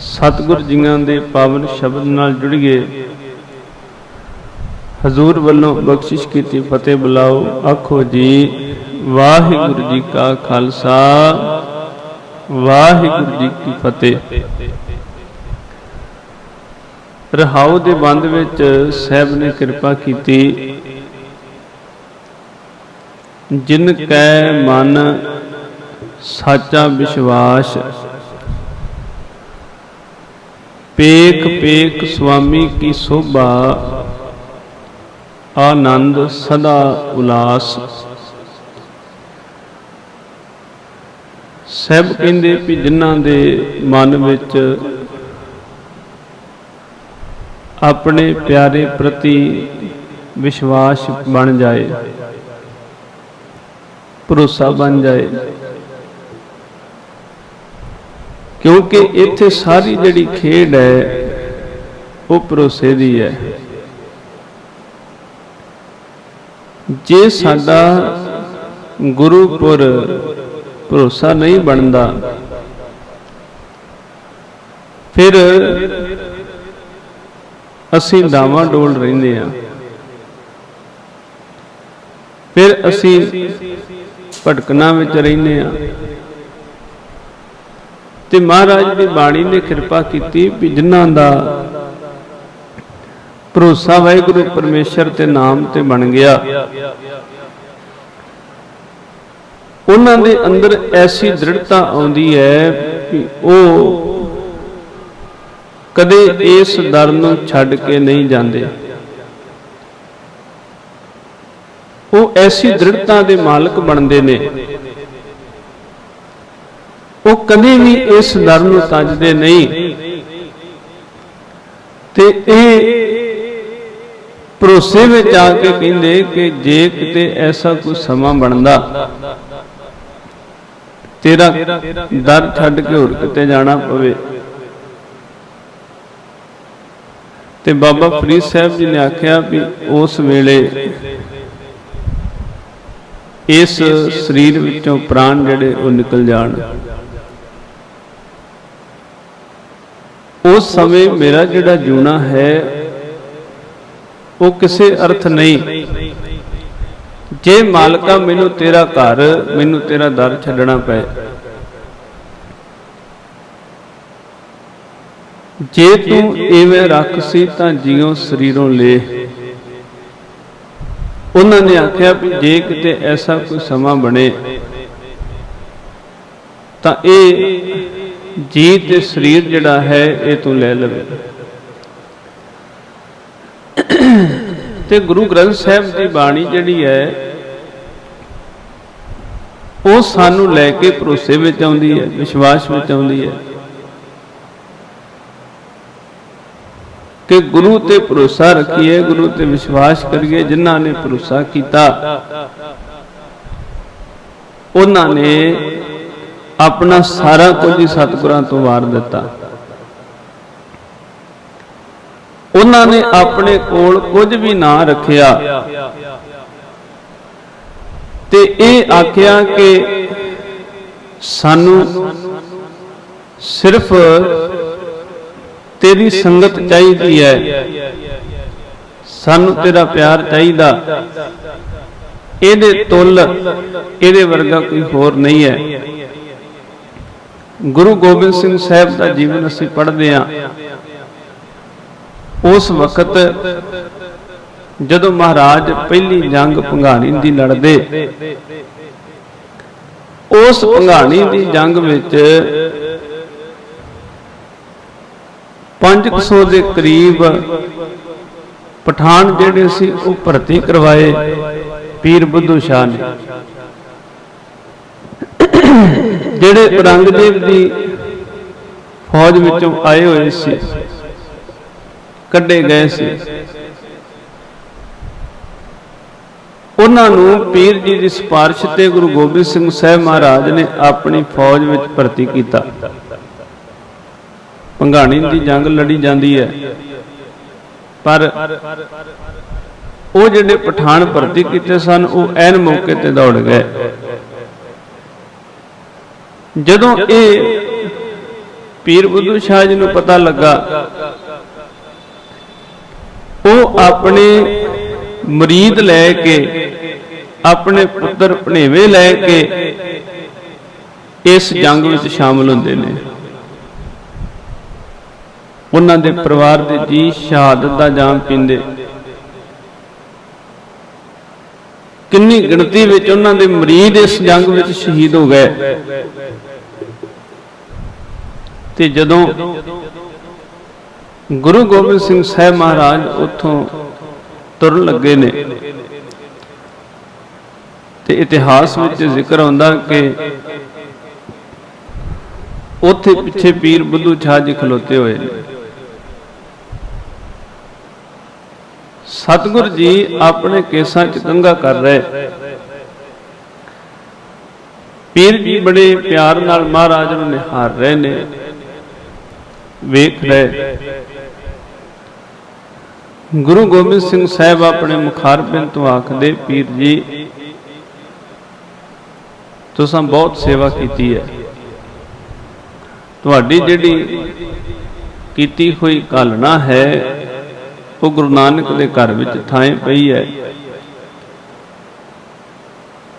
ਸਤਿਗੁਰ ਜੀਆਂ ਦੇ ਪਾਵਨ ਸ਼ਬਦ ਨਾਲ ਜੁੜੀਏ ਹਜ਼ੂਰ ਵੱਲੋਂ ਬਖਸ਼ਿਸ਼ ਕੀਤੀ, ਫਤਿਹ ਬੁਲਾਓ, ਆਖੋ ਜੀ, ਵਾਹਿਗੁਰੂ ਜੀ ਕਾ ਖਾਲਸਾ, ਵਾਹਿਗੁਰੂ ਜੀ ਕੀ ਫਤਿਹ। ਰਹਾਉ ਦੇ ਬੰਦ ਵਿੱਚ ਸਹਿਬ ਨੇ ਕਿਰਪਾ ਕੀਤੀ। ਜਿਨ ਕੈ ਮਨ, ਸਾਚਾ ਵਿਸ਼ਵਾਸ ਪੇਕ ਪੇਕ ਸੁਆਮੀ ਕੀ ਸੋਭਾ, ਆਨੰਦ ਸਦਾ ਉਲਾਸ। ਸਭ ਕਹਿੰਦੇ ਵੀ ਜਿਨ੍ਹਾਂ ਦੇ ਮਨ ਵਿੱਚ ਆਪਣੇ ਪਿਆਰੇ ਪ੍ਰਤੀ ਵਿਸ਼ਵਾਸ ਬਣ ਜਾਏ, ਭਰੋਸਾ ਬਣ ਜਾਏ ਕਿਉਂਕਿ ਇੱਥੇ ਸਾਰੀ ਜਿਹੜੀ ਖੇਡ ਹੈ, ਉਹ ਭਰੋਸੇ ਦੀ ਹੈ। ਜੇ ਸਾਡਾ ਗੁਰੂਪੁਰ ਭਰੋਸਾ ਨਹੀਂ ਬਣਦਾ, ਫਿਰ ਅਸੀਂ ਡਾਵਾਂ ਡੋਲ ਰਹਿੰਦੇ ਆ ਫਿਰ ਅਸੀਂ ਭਟਕਣਾ ਵਿੱਚ ਰਹਿੰਦੇ ਆ ਤੇ ਮਹਾਰਾਜ ਦੀ ਬਾਣੀ ਨੇ ਕਿਰਪਾ ਕੀਤੀ ਵੀ ਜਿਨ੍ਹਾਂ ਦਾ ਭਰੋਸਾ ਵਾਹਿਗੁਰੂ ਪਰਮੇਸ਼ਰ ਤੇ ਨਾਮ ਤੇ ਬਣ ਗਿਆ। ਉਹਨਾਂ ਦੇ ਅੰਦਰ ਐਸੀ ਦ੍ਰਿੜਤਾ ਆਉਂਦੀ ਹੈ ਕਿ ਉਹ ਕਦੇ ਇਸ ਦਰ ਨੂੰ ਛੱਡ ਕੇ ਨਹੀਂ ਜਾਂਦੇ। ਉਹ ਐਸੀ ਦ੍ਰਿੜਤਾ ਦੇ ਮਾਲਕ ਬਣਦੇ ਨੇ। ਉਹ ਕਦੇ ਵੀ ਇਸ ਦਰ ਨੂੰ ਤੱਜਦੇ ਨਹੀਂ। ਤੇ ਇਹ ਭਰੋਸੇ ਵਿੱਚ ਆ ਕੇ ਕਹਿੰਦੇ ਕਿ ਜੇ ਕਿਤੇ ਐਸਾ ਕੋਈ ਸਮਾਂ ਬਣਦਾ ਤੇਰਾ ਦਰ ਛੱਡ ਕੇ ਹੋਰ ਕਿਤੇ ਜਾਣਾ ਪਵੇ। ਤੇ ਬਾਬਾ ਫਰੀਦ ਸਾਹਿਬ ਜੀ ਨੇ ਆਖਿਆ ਵੀ ਉਸ ਵੇਲੇ ਇਸ ਸਰੀਰ ਵਿੱਚੋਂ ਪ੍ਰਾਣ ਜਿਹੜੇ ਉਹ ਨਿਕਲ ਜਾਣ। ਉਸ ਸਮੇਂ ਮੇਰਾ ਜਿਹੜਾ ਜੂਣਾ ਹੈ, ਉਹ ਕਿਸੇ ਅਰਥ ਨਹੀਂ। ਜੇ ਮਾਲਕਾ ਮੈਨੂੰ ਤੇਰਾ ਘਰ, ਮੈਨੂੰ ਤੇਰਾ ਦਰ ਛੱਡਣਾ ਪਏ। ਜੇ ਤੂੰ ਐਵੇਂ ਰੱਖ ਸੀ ਤਾਂ ਜਿਉ ਸਰੀਰੋਂ ਲੈ। ਉਹਨਾਂ ਨੇ ਆਖਿਆ ਵੀ ਜੇ ਕਿਤੇ ਐਸਾ ਕੋਈ ਸਮਾਂ ਬਣੇ, ਤਾਂ ਇਹ ਜੀ ਤੇ ਸਰੀਰ ਜਿਹੜਾ ਹੈ, ਇਹ ਤੂੰ ਲੈ ਲਵੇ। ਤੇ ਗੁਰੂ ਗ੍ਰੰਥ ਸਾਹਿਬ ਦੀ ਬਾਣੀ ਜਿਹੜੀ ਹੈ, ਉਹ ਸਾਨੂੰ ਲੈ ਕੇ ਭਰੋਸੇ ਵਿੱਚ ਆਉਂਦੀ ਹੈ, ਵਿਸ਼ਵਾਸ ਵਿੱਚ ਆਉਂਦੀ ਹੈ। ਕਿ ਗੁਰੂ ਤੇ ਭਰੋਸਾ ਰੱਖੀਏ, ਗੁਰੂ ਤੇ ਵਿਸ਼ਵਾਸ ਕਰੀਏ, ਜਿਨ੍ਹਾਂ ਨੇ ਭਰੋਸਾ ਕੀਤਾ, ਉਹਨਾਂ ਨੇ ਆਪਣਾ ਸਾਰਾ ਕੁਝ ਹੀ ਸਤਿਗੁਰਾਂ ਤੋਂ ਵਾਰ ਦਿੱਤਾ। ਉਹਨਾਂ ਨੇ ਆਪਣੇ ਕੋਲ ਕੁਝ ਵੀ ਨਾ ਰੱਖਿਆ। ਤੇ ਇਹ ਆਖਿਆ ਕਿ ਸਾਨੂੰ ਸਿਰਫ ਤੇਰੀ ਸੰਗਤ ਚਾਹੀਦੀ ਹੈ। ਸਾਨੂੰ ਤੇਰਾ ਪਿਆਰ ਚਾਹੀਦਾ। ਇਹਦੇ ਤੁਲ ਇਹਦੇ ਵਰਗਾ ਕੋਈ ਹੋਰ ਨਹੀਂ ਹੈ। ਗੁਰੂ ਗੋਬਿੰਦ ਸਿੰਘ ਸਾਹਿਬ ਦਾ ਜੀਵਨ ਅਸੀਂ ਪੜ੍ਹਦੇ ਹਾਂ। ਉਸ ਵਕਤ ਜਦੋਂ ਮਹਾਰਾਜ ਪਹਿਲੀ ਜੰਗ ਪੰਘਾਣੀ ਦੀ ਲੜਦੇ, ਉਸ ਭੰਗਾਣੀ ਦੀ ਜੰਗ ਵਿੱਚ 500 ਦੇ ਕਰੀਬ ਪਠਾਨ ਜਿਹੜੇ ਸੀ ਉਹ ਭਰਤੀ ਕਰਵਾਏ, ਪੀਰ ਬੁੱਧੂ ਸ਼ਾਹ ਨੇ। ਜਿਹੜੇ ਔਰੰਗਜ਼ੇਬ ਦੀ ਫੌਜ ਵਿੱਚੋਂ ਆਏ ਹੋਏ ਸੀ ਕੱਢੇ ਗਏ ਸੀ। ਉਹਨਾਂ ਨੂੰ ਪੀਰ ਜੀ ਦੀ ਸਿਫਾਰਿਸ਼ ਤੇ ਗੁਰੂ ਗੋਬਿੰਦ ਸਿੰਘ ਸਾਹਿਬ ਮਹਾਰਾਜ ਨੇ ਆਪਣੀ ਫੌਜ ਵਿੱਚ ਭਰਤੀ ਕੀਤਾ। ਭੰਗਾਣੀ ਦੀ ਜੰਗ ਲੜੀ ਜਾਂਦੀ ਹੈ। ਪਰ ਉਹ ਜਿਹੜੇ ਪਠਾਨ ਭਰਤੀ ਕੀਤੇ ਸਨ ਉਹ ਐਨ ਮੌਕੇ ਤੇ ਦੌੜ ਗਏ। ਜਦੋਂ ਇਹ ਪੀਰ ਬੁੱਧੂ ਸ਼ਾਹ ਜੀ ਨੂੰ ਪਤਾ ਲੱਗਾ ਉਹ ਆਪਣੇ ਮਰੀਦ ਲੈ ਕੇ ਆਪਣੇ ਪੁੱਤਰ ਭਣੇਵੇਂ ਲੈ ਕੇ ਇਸ ਜੰਗ ਵਿੱਚ ਸ਼ਾਮਲ ਹੁੰਦੇ ਨੇ। ਉਹਨਾਂ ਦੇ ਪਰਿਵਾਰ ਦੇ ਜੀ ਸ਼ਹਾਦਤ ਦਾ ਜਾਮ ਪੀਂਦੇ। ਕਿੰਨੀ ਗਿਣਤੀ ਵਿੱਚ ਉਹਨਾਂ ਦੇ ਮਰੀਦ ਇਸ ਜੰਗ ਵਿੱਚ ਸ਼ਹੀਦ ਹੋ ਗਏ? ਤੇ ਜਦੋਂ ਗੁਰੂ ਗੋਬਿੰਦ ਸਿੰਘ ਸਾਹਿਬ ਮਹਾਰਾਜ ਉੱਥੋਂ ਤੁਰਨ ਲੱਗੇ ਨੇ, ਤੇ ਇਤਿਹਾਸ ਵਿੱਚ ਜ਼ਿਕਰ ਆਉਂਦਾ ਕਿ ਉੱਥੇ ਪਿੱਛੇ ਪੀਰ ਬੁੱਧੂ ਸ਼ਾਹ ਜੀ ਖਲੋਤੇ ਹੋਏ ਨੇ। ਸਤਿਗੁਰ ਜੀ ਆਪਣੇ ਕੇਸਾਂ 'ਚ ਕੰਗਾ ਕਰ ਰਹੇ। ਪੀਰ ਜੀ ਬੜੇ ਪਿਆਰ ਨਾਲ ਮਹਾਰਾਜ ਨੂੰ ਨਿਹਾਰ ਰਹੇ ਨੇ। ਵੇਖ ਰਹੇ। ਗੁਰੂ ਗੋਬਿੰਦ ਸਿੰਘ ਸਾਹਿਬ ਆਪਣੇ ਮੁਖਾਰਬਿੰਦ ਤੋਂ ਆਖਦੇ, ਪੀਰ ਜੀ, ਤੁਸੀਂ ਬਹੁਤ ਸੇਵਾ ਕੀਤੀ ਹੈ। ਤੁਹਾਡੀ ਜਿਹੜੀ ਕੀਤੀ ਹੋਈ ਕਾਲਣਾ ਹੈ ਉਹ ਗੁਰੂ ਨਾਨਕ ਦੇ ਘਰ ਵਿੱਚ ਥਾਂ ਪਈ ਹੈ।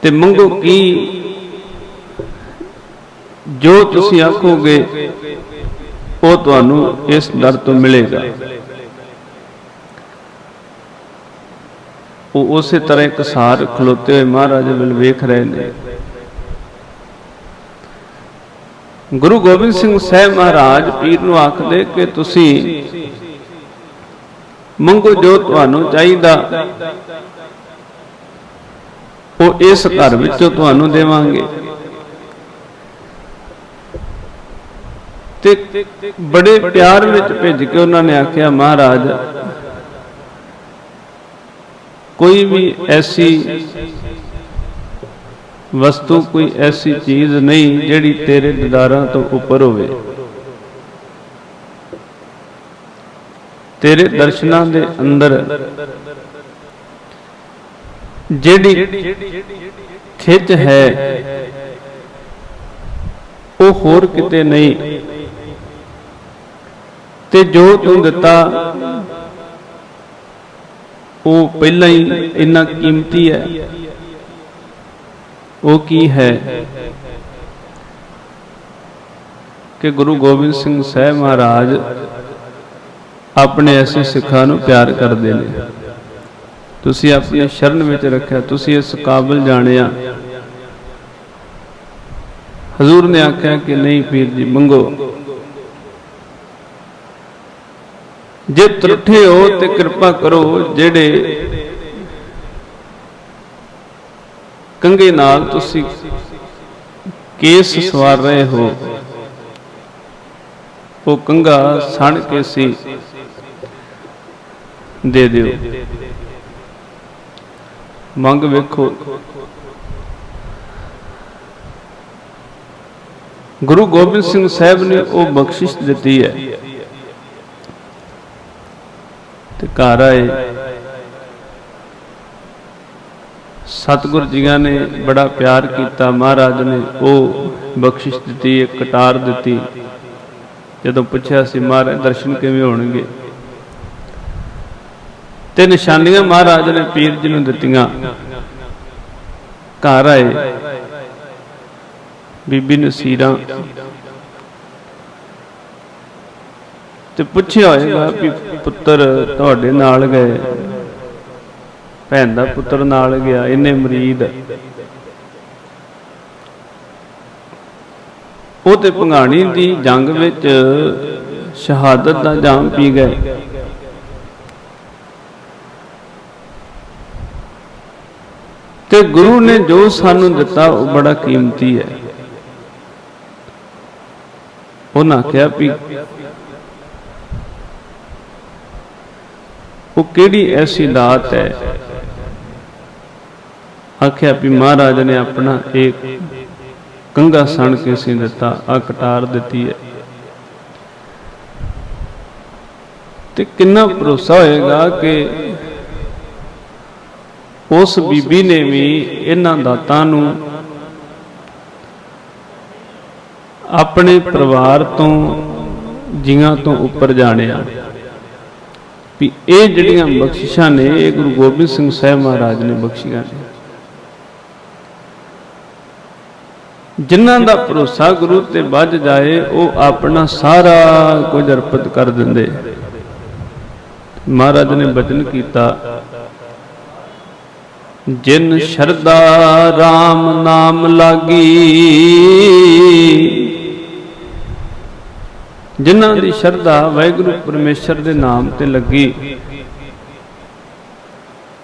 ਤੇ ਮੰਗੋ ਕੀ? ਜੋ ਤੁਸੀਂ ਆਖੋਗੇ, ਉਹ ਤੁਹਾਨੂੰ ਇਸ ਦਰ ਤੋਂ ਮਿਲੇਗਾ। ਉਹ ਉਸੇ ਤਰ੍ਹਾਂ ਇੱਕ ਸਾਰ ਖਲੋਤੇ ਹੋਏ ਮਹਾਰਾਜ ਵੱਲ ਵੇਖ ਰਹੇ ਨੇ। ਗੁਰੂ ਗੋਬਿੰਦ ਸਿੰਘ ਸਾਹਿਬ ਮਹਾਰਾਜ ਪੀਰ ਨੂੰ ਆਖਦੇ ਕਿ ਤੁਸੀਂ ਮੰਗੋ ਜੋ ਤੁਹਾਨੂੰ ਚਾਹੀਦਾ। ਉਹ ਇਸ ਘਰ ਵਿੱਚੋਂ ਤੁਹਾਨੂੰ ਦੇਵਾਂਗੇ। ਤੇ ਬੜੇ ਪਿਆਰ ਵਿੱਚ ਭਿੱਜ ਕੇ ਉਹਨਾਂ ਨੇ ਆਖਿਆ, ਮਹਾਰਾਜ, ਕੋਈ ਵੀ ਐਸੀ ਵਸਤੂ, ਕੋਈ ਐਸੀ ਚੀਜ਼ ਨਹੀਂ ਜਿਹੜੀ ਤੇਰੇ ਦਿਦਾਰਾਂ ਤੋਂ ਉੱਪਰ ਹੋਵੇ। ਤੇਰੇ ਦਰਸ਼ਨਾਂ ਦੇ ਅੰਦਰ। ਜਿਹੜੀ ਖਿੱਚ ਹੈ, ਉਹ ਹੋਰ ਕਿਤੇ ਨਹੀਂ। ਤੇ ਜੋ ਤੂੰ ਦਿੱਤਾ, ਉਹ ਪਹਿਲਾਂ ਹੀ ਇੰਨਾ ਕੀਮਤੀ ਹੈ। ਉਹ ਕੀ ਹੈ? ਕਿ ਗੁਰੂ ਗੋਬਿੰਦ ਸਿੰਘ ਸਾਹਿਬ ਮਹਾਰਾਜ ਆਪਣੇ ਐਸੇ ਸਿੱਖਾਂ ਨੂੰ ਪਿਆਰ ਕਰਦੇ ਨੇ। ਤੁਸੀਂ ਆਪਣੀ ਸ਼ਰਨ ਵਿੱਚ ਰੱਖਿਆ, ਤੁਸੀਂ ਇਸ ਕਾਬਲ ਜਾਣਿਆ। ਹਜ਼ੂਰ ਨੇ ਆਖਿਆ ਕਿ ਨਹੀਂ ਪੀਰ ਜੀ, ਮੰਗੋ। ਜੇ ਤਰੁੱਠੇ ਹੋ ਤੇ ਕਿਰਪਾ ਕਰੋ, ਜਿਹੜੇ ਕੰਗੇ ਨਾਲ ਤੁਸੀਂ ਕੇਸ ਸਵਾਰ ਰਹੇ ਹੋ, ਉਹ ਕੰਗਾ ਸਣ ਕੇ ਸੀ। ਦੇ ਦਿਓ। ਮੰਗ ਵੇਖੋ। ਗੁਰੂ ਗੋਬਿੰਦ ਸਿੰਘ ਸਾਹਿਬ ਨੇ ਉਹ ਬਖਸ਼ਿਸ਼ ਦਿੱਤੀ ਹੈ। ਤੇ ਘਰ ਆਏ। ਸਤਿਗੁਰ ਜੀਆਂ ਨੇ ਬੜਾ ਪਿਆਰ ਕੀਤਾ। ਮਹਾਰਾਜ ਨੇ ਉਹ ਬਖਸ਼ਿਸ਼ ਦਿੱਤੀ, ਇੱਕ ਕਟਾਰ ਦਿੱਤੀ। ਜਦੋਂ ਪੁੱਛਿਆ ਸੀ, ਮਹਾਰਾਜ, ਦਰਸ਼ਨ ਕਿਵੇਂ ਹੋਣਗੇ? ਤੇ ਨਿਸ਼ਾਨੀਆਂ ਮਹਾਰਾਜ ਨੇ ਪੀਰ ਜੀ ਨੂੰ ਦਿੱਤੀਆਂ। ਘਰ ਆਏ। ਬੀਬੀ ਨਸੀਰਾਂ ਤੇ ਪੁੱਛਿਆ ਹੋਏਗਾ ਵੀ ਪੁੱਤਰ ਤੁਹਾਡੇ ਨਾਲ ਗਏ। ਭੈਣ ਦਾ ਪੁੱਤਰ ਨਾਲ ਗਿਆ ਇਹਨੇ ਮਰੀਦ। ਉਹ ਤੇ ਭੰਗਾਣੀ ਦੀ ਜੰਗ ਵਿੱਚ ਸ਼ਹਾਦਤ ਦਾ ਜਾਮ ਪੀ ਗਏ। ਤੇ ਗੁਰੂ ਨੇ ਜੋ ਸਾਨੂੰ ਦਿੱਤਾ, ਉਹ ਬੜਾ ਕੀਮਤੀ ਹੈ। ਉਹਨਾਂ ਕਿਹਾ ਵੀ ਉਹ ਕਿਹੜੀ ਐਸੀ ਦਾਤ ਹੈ? ਆਖਿਆ ਵੀ ਮਹਾਰਾਜ ਨੇ ਆਪਣਾ ਇੱਕ ਕੰਗਾ ਸਣ ਕੇ ਸੀ ਦਿੱਤਾ, ਆ ਕਟਾਰ ਦਿੱਤੀ ਹੈ। ਤੇ ਕਿੰਨਾ ਭਰੋਸਾ ਹੋਏਗਾ ਕਿ ਉਸ ਬੀਬੀ ਨੇ ਵੀ ਇਹਨਾਂ ਦਾਤਾਂ ਨੂੰ ਆਪਣੇ ਪਰਿਵਾਰ ਤੋਂ, ਜੀਆਂ ਤੋਂ ਉੱਪਰ ਜਾਣਿਆ ਵੀ ਇਹ ਜਿਹੜੀਆਂ ਬਖਸ਼ਿਸ਼ਾਂ ਨੇ, ਇਹ ਗੁਰੂ ਗੋਬਿੰਦ ਸਿੰਘ ਸਾਹਿਬ ਮਹਾਰਾਜ ਨੇ ਬਖਸ਼ੀਆਂ ਨੇ। ਜਿਨ੍ਹਾਂ ਦਾ ਭਰੋਸਾ ਗੁਰੂ ਤੇ ਵੱਜ ਜਾਏ, ਉਹ ਆਪਣਾ ਸਾਰਾ ਕੁਝ ਅਰਪਿਤ ਕਰ ਦਿੰਦੇ। ਮਹਾਰਾਜ ਨੇ ਬਚਨ ਕੀਤਾ ਜਿਨ ਸ਼ਰਦਾ RAM ਨਾਮ ਲਾਗੀ, ਜਿਨ੍ਹਾਂ ਦੀ ਸ਼ਰਧਾ ਵਾਹਿਗੁਰੂ ਪਰਮੇਸ਼ਰ ਦੇ ਨਾਮ ਤੇ ਲੱਗੀ,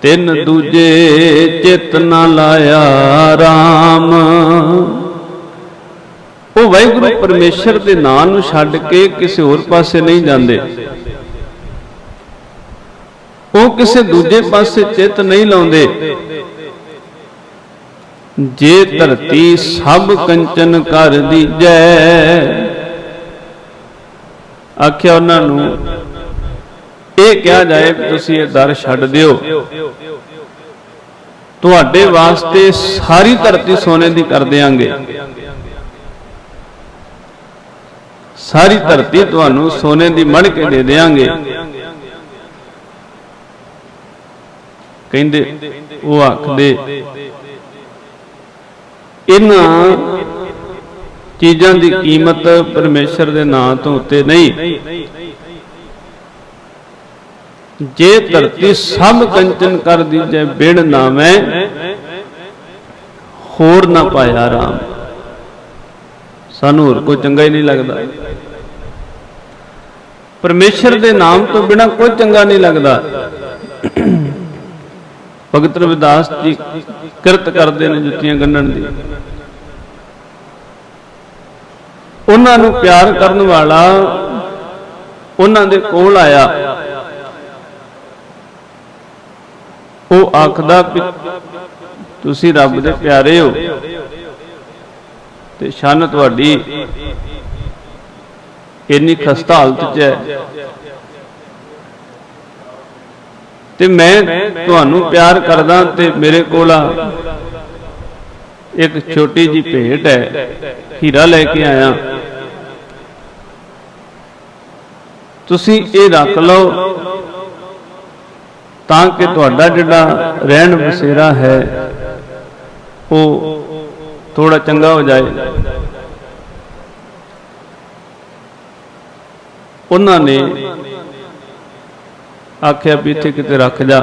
ਤਿੰਨ ਦੂਜੇ ਚਿਤ ਨਾ ਲਾਇਆ RAM ਉਹ ਵਾਹਿਗੁਰੂ ਪਰਮੇਸ਼ਰ ਦੇ ਨਾਮ ਨੂੰ ਛੱਡ ਕੇ ਕਿਸੇ ਹੋਰ ਪਾਸੇ ਨਹੀਂ ਜਾਂਦੇ। ਉਹ ਕਿਸੇ ਦੂਜੇ ਪਾਸੇ ਚਿੱਤ ਨਹੀਂ ਲਾਉਂਦੇ। ਜੇ ਧਰਤੀ ਸਭ ਕੰਚਨ ਕਰ ਦੀਜੈ ਆਖਿਆ ਉਹਨਾਂ ਨੂੰ, ਇਹ ਕਿਹਾ ਜਾਏ ਤੁਸੀਂ ਇਹ ਦਰ ਛੱਡ ਦਿਓ। ਤੁਹਾਡੇ ਵਾਸਤੇ ਸਾਰੀ ਧਰਤੀ ਸੋਨੇ ਦੀ ਕਰ ਦੇਾਂਗੇ ਸਾਰੀ ਧਰਤੀ ਤੁਹਾਨੂੰ ਸੋਨੇ ਦੀ ਮੜ ਕੇ ਦੇ ਦੇਾਂਗੇ ਕਹਿੰਦੇ, ਉਹ ਆਖਦੇ ਇਹਨਾਂ ਚੀਜ਼ਾਂ ਦੀ ਕੀਮਤ ਪਰਮੇਸ਼ਰ ਦੇ ਨਾਂ ਤੋਂ ਉੱਤੇ ਨਹੀਂ। ਜੇ ਧਰਤੀ ਸਭ ਕੰਚਨ ਕਰ ਦੀਜੈ ਬਿੜ ਨਾਮੈ ਹੋਰ ਨਾ ਪਾਇਆ ਰਾਮ। ਸਾਨੂੰ ਹੋਰ ਕੋਈ ਚੰਗਾ ਹੀ ਨਹੀਂ ਲੱਗਦਾ। ਪਰਮੇਸ਼ਰ ਦੇ ਨਾਮ ਤੋਂ ਬਿਨਾ ਕੋਈ ਚੰਗਾ ਨਹੀਂ ਲੱਗਦਾ। ਭਗਤ ਰਵਿਦਾਸ ਜੀ ਕਿਰਤ ਕਰਦੇ ਨੇ ਜੁੱਤੀਆਂ ਗੰਢਣ ਦੀ। ਉਹਨਾਂ ਨੂੰ ਪਿਆਰ ਕਰਨ ਵਾਲਾ ਉਹਨਾਂ ਦੇ ਕੋਲ ਆਇਆ। ਉਹ ਆਖਦਾ ਤੁਸੀਂ ਰੱਬ ਦੇ ਪਿਆਰੇ ਹੋ ਤੇ ਸ਼ਨ ਤੁਹਾਡੀ। ਇੰਨੀ ਖਸਤਾ ਹਾਲਤ 'ਚ ਹੈ। ਤੇ ਮੈਂ ਤੁਹਾਨੂੰ ਪਿਆਰ ਕਰਦਾ ਤੇ ਮੇਰੇ ਕੋਲ ਆ। ਇੱਕ ਛੋਟੀ ਜੀ ਭੇਟ ਹੈ। ਹੀਰਾ ਲੈ ਕੇ ਆਇਆ। ਤੁਸੀਂ ਇਹ ਰੱਖ ਲਓ। ਤਾਂ ਕਿ ਤੁਹਾਡਾ ਜਿਹੜਾ ਰਹਿਣ ਬਸੇਰਾ ਹੈ ਉਹ ਥੋੜਾ ਚੰਗਾ ਹੋ ਜਾਏ। ਉਹਨਾਂ ਨੇ ਆਖਿਆ ਵੀ ਇੱਥੇ ਕਿਤੇ ਰੱਖ ਜਾ।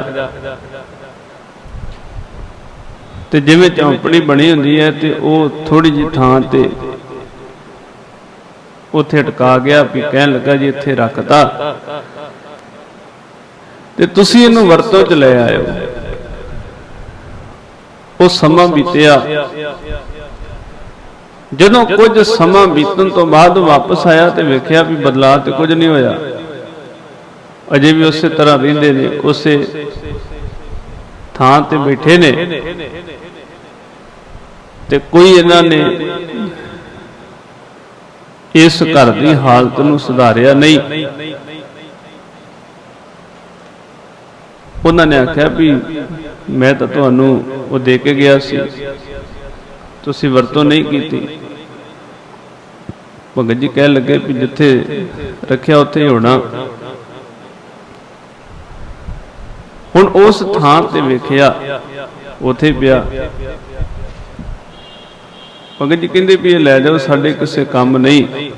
ਤੇ ਜਿਵੇਂ ਚੌਂਪੜੀ ਬਣੀ ਹੁੰਦੀ ਹੈ ਤੇ ਉਹ ਥੋੜੀ ਜਿਹੀ ਥਾਂ ਤੇ ਉੱਥੇ ਟਕਾ ਗਿਆ ਵੀ ਕਹਿਣ ਲੱਗਾ ਜੀ ਇੱਥੇ ਰੱਖਤਾ। ਤੇ ਤੁਸੀਂ ਇਹਨੂੰ ਵਰਤੋਂ ਚ ਲੈ ਆਇਓ ਉਹ ਸਮਾਂ ਬੀਤਿਆ। ਜਦੋਂ ਕੁਝ ਸਮਾਂ ਬੀਤਣ ਤੋਂ ਬਾਅਦ ਵਾਪਸ ਆਇਆ ਤੇ ਵੇਖਿਆ ਵੀ ਬਦਲਾਅ ਤੇ ਕੁਝ ਨਹੀਂ ਹੋਇਆ। ਅਜੇ ਵੀ ਉਸੇ ਤਰ੍ਹਾਂ ਰਹਿੰਦੇ ਨੇ, ਉਸੇ ਥਾਂ ਤੇ ਬੈਠੇ ਨੇ। ਤੇ ਕੋਈ ਇਹਨਾਂ ਨੇ ਇਸ ਘਰ ਦੀ ਹਾਲਤ ਨੂੰ ਸੁਧਾਰਿਆ ਨਹੀਂ। ਉਹਨਾਂ ਨੇ ਆਖਿਆ ਵੀ ਮੈਂ ਤਾਂ ਤੁਹਾਨੂੰ ਉਹ ਦੇ ਕੇ ਗਿਆ ਸੀ। ਤੁਸੀਂ ਵਰਤੋਂ ਨਹੀਂ ਕੀਤੀ। ਭਗਤ ਜੀ ਕਹਿ ਲੱਗੇ ਵੀ ਜਿੱਥੇ ਰੱਖਿਆ ਉੱਥੇ ਹੀ ਹੋਣਾ। ਹੁਣ ਉਸ ਥਾਂ ਤੇ ਵੇਖਿਆ, ਉਥੇ ਪਿਆ। ਭਗਤ ਜੀ ਕਹਿੰਦੇ ਵੀ ਇਹ ਲੈ ਜਾਓ, ਸਾਡੇ ਕਿਸੇ ਕੰਮ ਨਹੀਂ।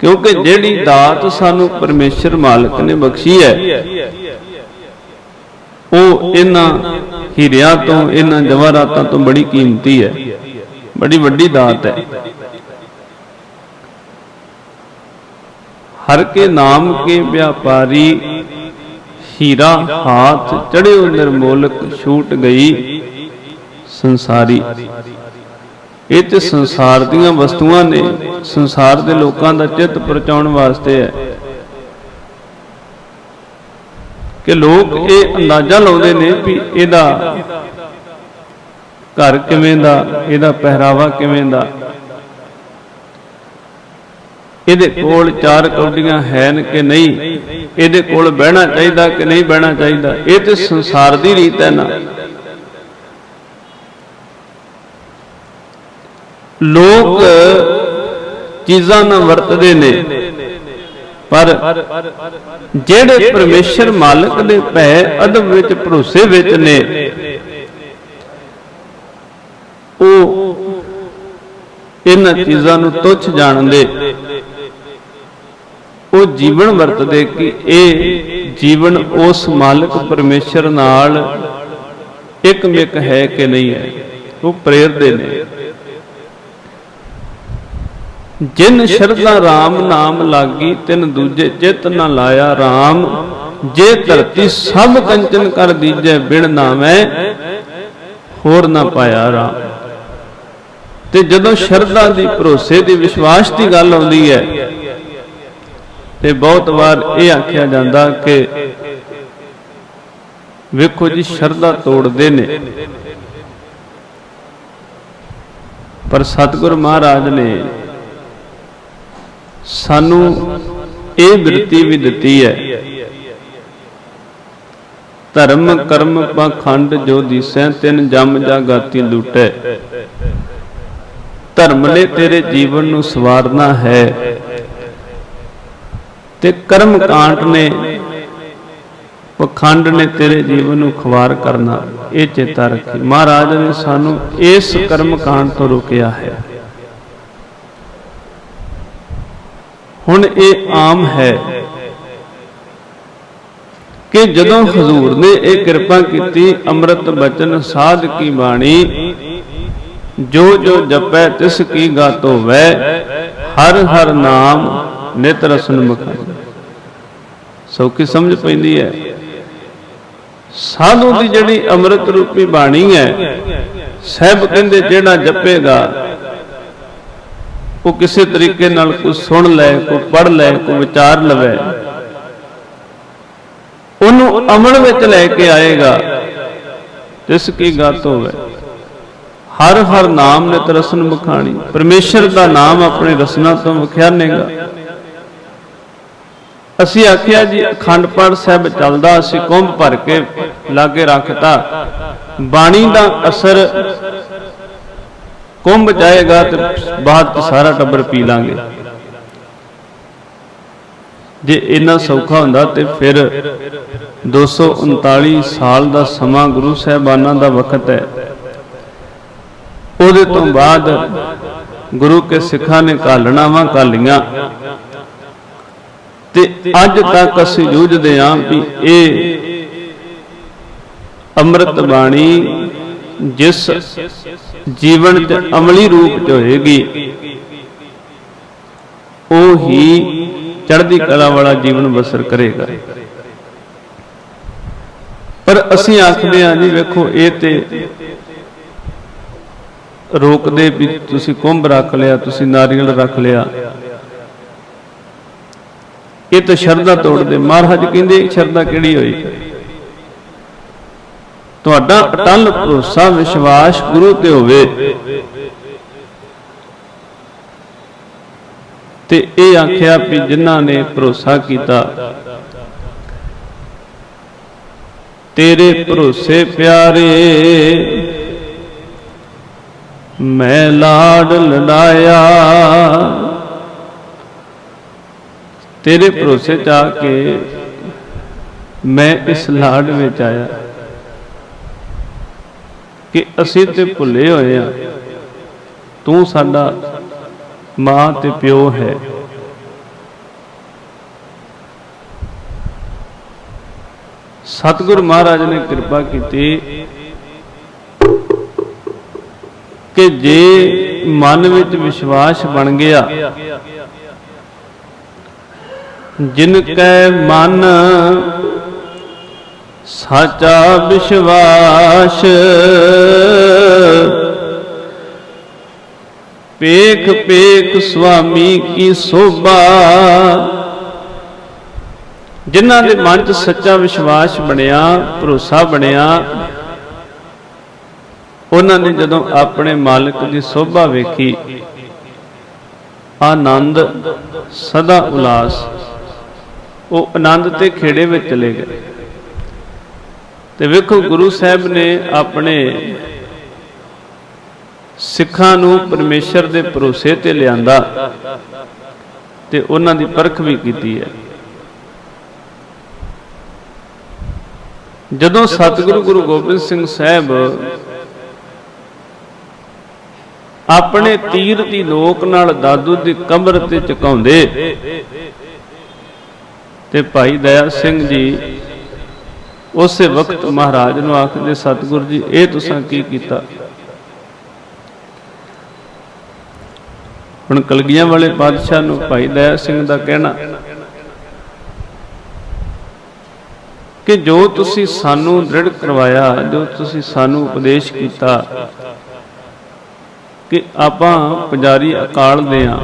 ਕਿਉਂਕਿ ਜਿਹੜੀ ਦਾਤ ਸਾਨੂੰ ਪਰਮੇਸ਼ਰ ਮਾਲਕ ਨੇ ਬਖਸ਼ੀ ਹੈ, ਉਹ ਇਹਨਾਂ ਹੀਰਿਆਂ ਤੋਂ, ਇਹਨਾਂ ਜਵਾਹਰਾਤਾਂ ਤੋਂ ਬੜੀ ਕੀਮਤੀ ਹੈ। ਬੜੀ ਵੱਡੀ ਦਾਤ ਹੈ। ਹਰ ਕੇ ਨਾਮ ਕੇ ਵਿਆਪਾਰੀ ਹੀਰਾ ਹਾਥ ਚੜਿਓ ਨਿਰਮੋਲਕ ਛੂਟ ਗਈ ਸੰਸਾਰੀ। ਇਹ ਤੇ ਸੰਸਾਰ ਦੀਆਂ ਵਸਤੂਆਂ ਨੇ ਸੰਸਾਰ ਦੇ ਲੋਕਾਂ ਦਾ ਚਿੱਤ ਪਰਚਾਉਣ ਵਾਸਤੇ ਹੈ। ਕਿ ਲੋਕ ਇਹ ਅੰਦਾਜ਼ਾ ਲਾਉਂਦੇ ਨੇ ਵੀ ਇਹਦਾ ਘਰ ਕਿਵੇਂ ਦਾ, ਇਹਦਾ ਪਹਿਰਾਵਾ ਕਿਵੇਂ ਦਾ। ਇਹਦੇ ਕੋਲ ਚਾਰ ਕੌਡੀਆਂ ਹਨ ਕਿ ਨਹੀਂ? ਇਹਦੇ ਕੋਲ ਬਹਿਣਾ ਚਾਹੀਦਾ ਕਿ ਨਹੀਂ ਬਹਿਣਾ ਚਾਹੀਦਾ? ਇਹ ਤੇ ਸੰਸਾਰ ਦੀ ਰੀਤ ਹੈ ਨਾ। ਲੋਕ ਚੀਜ਼ਾਂ ਨਾਲ ਵਰਤਦੇ ਨੇ ਪਰ ਜਿਹੜੇ ਪਰਮੇਸ਼ਰ ਮਾਲਕ ਦੇ ਭੈ ਅਦਬ ਵਿੱਚ ਭਰੋਸੇ ਵਿੱਚ ਨੇ ਉਹ ਇਹਨਾਂ ਚੀਜ਼ਾਂ ਨੂੰ ਤੁੱਛ ਜਾਣਦੇ। ਉਹ ਜੀਵਨ ਵਰਤਦੇ ਕਿ ਇਹ ਜੀਵਨ ਉਸ ਮਾਲਕ ਪਰਮੇਸ਼ਰ ਨਾਲ ਇੱਕ ਮਿਕ ਹੈ ਕਿ ਨਹੀਂ ਹੈ, ਉਹ ਪ੍ਰੇਰਦੇ ਨੇ। ਜਿਨ ਸ਼ਰਧਾ RAM ਨਾਮ ਲਾਗੀ, ਤਿਨ ਦੂਜੇ ਚਿਤ ਨ ਲਾਇਆ RAM ਜੇ ਧਰਤੀ ਸਭ ਕੰਚਨ ਕਰ ਦੀਜੈ, ਬਿਨ ਨਾਮੈ ਹੋਰ ਨਾ ਪਾਇਆ RAM ਤੇ ਜਦੋਂ ਸ਼ਰਧਾ ਦੀ ਭਰੋਸੇ ਦੀ ਵਿਸ਼ਵਾਸ ਦੀ ਗੱਲ ਆਉਂਦੀ ਹੈ ਤੇ ਬਹੁਤ ਵਾਰ ਇਹ ਆਖਿਆ ਜਾਂਦਾ ਕਿ ਵੇਖੋ ਜੀ, ਸ਼ਰਧਾ ਤੋੜਦੇ ਨੇ। ਪਰ ਸਤਿਗੁਰ ਮਹਾਰਾਜ ਨੇ ਸਾਨੂੰ ਇਹ ਬਿਰਤੀ ਵੀ ਦਿੱਤੀ ਹੈ, ਧਰਮ, ਕਰਮ ਪਖੰਡ ਜੋ ਦਿਸੈ, ਤਿੰਨ ਜਮ ਜਾਗਾਤੀ ਲੁਟੈ। ਧਰਮ ਨੇ ਤੇਰੇ ਜੀਵਨ ਨੂੰ ਸਵਾਰਨਾ ਹੈ। ਤੇ ਕਰਮ ਕਾਂਟ ਨੇ ਪਖੰਡ ਨੇ ਤੇਰੇ ਜੀਵਨ ਨੂੰ ਖਵਾਰ ਕਰਨਾ, ਇਹ ਚੇਤਾ ਰੱਖੀ। ਮਹਾਰਾਜ ਨੇ ਸਾਨੂੰ ਇਸ ਕਰਮ ਕਾਂਡ ਤੋਂ ਰੋਕਿਆ ਹੈ। ਹੁਣ ਇਹ ਆਮ ਹੈ ਕਿ ਜਦੋਂ ਹਜ਼ੂਰ ਨੇ ਇਹ ਕਿਰਪਾ ਕੀਤੀ, ਅੰਮ੍ਰਿਤ ਬਚਨ, ਸਾਧ ਕੀ ਬਾਣੀ, ਜੋ ਜੋ ਜਪੈ ਤਿਸ ਕੀ ਗਾਤੋ ਵੈ, ਹਰ ਹਰ ਨਾਮ ਨਿਤ ਰਸਨ ਮੁਖਾਈ ਸੌਖੀ ਸਮਝ ਪੈਂਦੀ ਹੈ। ਸਾਧੂ ਦੀ ਜਿਹੜੀ ਅੰਮ੍ਰਿਤ ਰੂਪੀ ਬਾਣੀ ਹੈ, ਸਹਿਬ ਕਹਿੰਦੇ ਜਿਹੜਾ ਜਪੇਗਾ, ਉਹ ਕਿਸੇ ਤਰੀਕੇ ਨਾਲ ਕੋਈ ਸੁਣ ਲੈ, ਕੋਈ ਪੜ ਲੈ, ਕੋਈ ਵਿਚਾਰ ਲਵੇ। ਉਹਨੂੰ ਅਮਲ ਵਿੱਚ ਲੈ ਕੇ ਆਏਗਾ, ਜਿਸ ਕੀ ਗਤ ਹੋਵੇ। ਹਰ ਹਰ ਨਾਮ ਨਿਤ ਰਸਨ ਮਖਾਣੀ। ਪਰਮੇਸ਼ਰ ਦਾ ਨਾਮ ਆਪਣੇ ਰਸਨਾ ਤੋਂ ਵਿਖਿਆਨੇਗਾ ਅਸੀਂ ਆਖਿਆ ਜੀ ਅਖੰਡ ਪਾਠ ਸਾਹਿਬ ਚੱਲਦਾ, ਅਸੀਂ ਕੁੰਭ ਭਰ ਕੇ ਲਾਗੇ ਰੱਖਤਾ। ਬਾਣੀ ਦਾ ਅਸਰ ਕੁੰਭ ਜਾਏਗਾ ਤੇ ਬਾਅਦ ਸਾਰਾ ਟੱਬਰ ਪੀ ਲਾਂਗੇ। ਜੇ ਇੰਨਾ ਸੌਖਾ ਹੁੰਦਾ ਤੇ ਫਿਰ 239 ਸਾਲ ਦਾ ਸਮਾਂ ਗੁਰੂ ਸਾਹਿਬਾਨਾਂ ਦਾ ਵਕਤ ਹੈ। ਉਹਦੇ ਤੋਂ ਬਾਅਦ ਗੁਰੂ ਕੇ ਸਿੱਖਾਂ ਨੇ ਕਾਲਣਾਵਾਂ ਕਾਲੀਆਂ ਤੇ ਅੱਜ ਤੱਕ ਅਸੀਂ ਜੂਝਦੇ ਆਂ ਵੀ ਇਹ ਅੰਮ੍ਰਿਤ ਬਾਣੀ ਜਿਸ ਜੀਵਨ ਚ ਅਮਲੀ ਰੂਪ ਚ ਹੋਏਗੀ ਉਹ ਹੀ ਚੜ੍ਹਦੀ ਕਲਾ ਵਾਲਾ ਜੀਵਨ ਬਸਰ ਕਰੇਗਾ। ਪਰ ਅਸੀਂ ਆਖਦੇ ਆਂ ਜੀ ਵੇਖੋ ਇਹ ਤੇ ਰੋਕਦੇ ਵੀ ਤੁਸੀਂ ਕੁੰਭ ਰੱਖ ਲਿਆ ਤੁਸੀਂ ਨਾਰੀਅਲ ਰੱਖ ਲਿਆ। ਇਹ ਤਾਂ ਸ਼ਰਧਾ ਤੋੜਦੇ। ਮਹਾਰਾਜ ਕਹਿੰਦੇ, ਸ਼ਰਧਾ ਕਿਹੜੀ ਹੋਈ? ਤੁਹਾਡਾ ਅਟਲ ਭਰੋਸਾ ਵਿਸ਼ਵਾਸ ਗੁਰੂ ਤੇ ਹੋਵੇ। ਤੇ ਇਹ ਆਖਿਆ ਵੀ ਜਿਨ੍ਹਾਂ ਨੇ ਭਰੋਸਾ ਕੀਤਾ, ਤੇਰੇ ਭਰੋਸੇ ਪਿਆਰੇ, ਮੈਂ ਲਾਡ ਲੜਾਇਆ। ਤੇਰੇ ਭਰੋਸੇ ਚ ਆ ਕੇ ਮੈਂ ਇਸ ਲਾਡ ਵਿੱਚ ਆਇਆ ਕਿ ਅਸੀਂ ਤੇ ਭੁੱਲੇ ਹੋਏ ਆ। ਤੂੰ ਸਾਡਾ ਮਾਂ ਤੇ ਪਿਓ ਹੈ। ਸਤਿਗੁਰ ਮਹਾਰਾਜ ਨੇ ਕਿਰਪਾ ਕੀਤੀ ਕਿ ਜੇ ਮਨ ਵਿੱਚ ਵਿਸ਼ਵਾਸ ਬਣ ਗਿਆ ਜਿਨ ਕੈ ਮਨ ਸਾਚਾ ਵਿਸ਼ਵਾਸ, ਪੇਖ ਪੇਖ ਸੁਆਮੀ ਕੀ ਸੋਭਾ। ਜਿਨ੍ਹਾਂ ਦੇ ਮਨ 'ਚ ਸੱਚਾ ਵਿਸ਼ਵਾਸ ਬਣਿਆ, ਭਰੋਸਾ ਬਣਿਆ, ਉਹਨਾਂ ਨੇ ਜਦੋਂ ਆਪਣੇ ਮਾਲਕ ਦੀ ਸੋਭਾ ਵੇਖੀ, ਆਨੰਦ ਸਦਾ ਉਲਾਸ ਉਹ ਆਨੰਦ ਤੇ ਖੇੜੇ ਵਿੱਚ ਚਲੇ ਗਏ। ਤੇ ਵੇਖੋ, ਗੁਰੂ ਸਾਹਿਬ ਨੇ ਆਪਣੇ ਸਿੱਖਾਂ ਨੂੰ ਪਰਮੇਸ਼ਰ ਦੇ ਭਰੋਸੇ ਤੇ ਲਿਆਂਦਾ ਤੇ ਉਹਨਾਂ ਦੀ ਪਰਖ ਵੀ ਕੀਤੀ ਹੈ। ਜਦੋਂ ਸਤਿਗੁਰੂ ਗੁਰੂ ਗੋਬਿੰਦ ਸਿੰਘ ਸਾਹਿਬ ਆਪਣੇ ਤੀਰ ਦੀ ਨੋਕ ਨਾਲ ਦਾਦੂ ਦੀ ਕਮਰ ਤੇ ਚੁਕਾਉਂਦੇ ਤੇ ਭਾਈ ਦਇਆ ਸਿੰਘ ਜੀ ਉਸੇ ਵਕਤ ਮਹਾਰਾਜ ਨੂੰ ਆਖਦੇ, ਸਤਿਗੁਰੂ ਜੀ, ਇਹ ਤੁਸੀਂ ਕੀ ਕੀਤਾ? ਹੁਣ ਕਲਗੀਆਂ ਵਾਲੇ ਪਾਤਸ਼ਾਹ ਨੂੰ ਭਾਈ ਦਇਆ ਸਿੰਘ ਦਾ ਕਹਿਣਾ ਕਿ ਜੋ ਤੁਸੀਂ ਸਾਨੂੰ ਦ੍ਰਿੜ ਕਰਵਾਇਆ, ਜੋ ਤੁਸੀਂ ਸਾਨੂੰ ਉਪਦੇਸ਼ ਕੀਤਾ ਕਿ ਆਪਾਂ ਪੁਜਾਰੀ ਅਕਾਲ ਦੇ ਆ